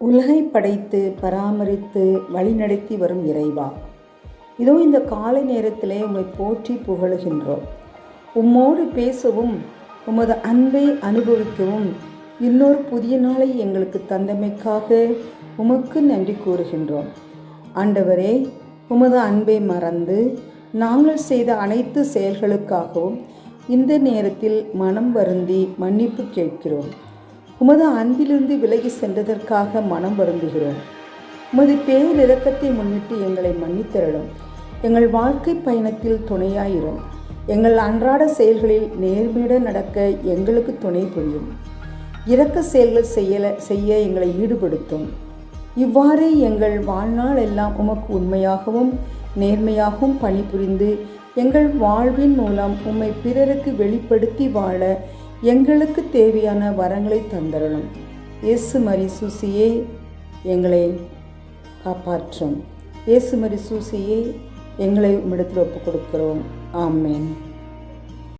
உலகை படைத்து பராமரித்து வழிநடத்தி வரும் இறைவா. இதோ இந்த காலை நேரத்திலே உம்மை போற்றி புகழுகின்றோம். உம்மோடு பேசவும் உமது அன்பை அனுபவிக்கவும் இன்னொரு புதிய நாளை எங்களுக்கு தந்தமைக்காக உமக்கு நன்றி கூறுகின்றோம். ஆண்டவரே உமது அன்பை மறந்து நாங்கள் செய்த அனைத்து செயல்களுக்காகவும் இந்த நேரத்தில் மனம் வருந்தி மன்னிப்பு கேட்கிறோம். உமது அன்பிலிருந்து விலகி சென்றதற்காக மனம் வருந்துகிறோம். உமது பேரிறக்கத்தை முன்னிட்டு எங்களை மன்னித்தரலும் எங்கள் வாழ்க்கை பயணத்தில் துணையாயிரும். எங்கள் அன்றாட செயல்களில் நேர்மையுடன் நடக்க எங்களுக்கு துணை புரியும். இறக்க செயல்கள் செய்யல செய்ய எங்களை ஈடுபடுத்தும். இவ்வாறு எங்கள் வாழ்நாள் எல்லாம் உமக்கு உண்மையாகவும் நேர்மையாகவும் பணிபுரிந்து எங்கள் வாழ்வின் மூலம் உம்மை பிறருக்கு வெளிப்படுத்தி வாழ எங்களுக்கு தேவையான வரங்களை தந்தரணும். இயேசு மரி சூசியே எங்களை காப்பாற்றும். இயேசு மரி சூசியே எங்களை உம்மிடத்தில் ஒப்புக் கொடுக்கிறோம் ஆமேன்.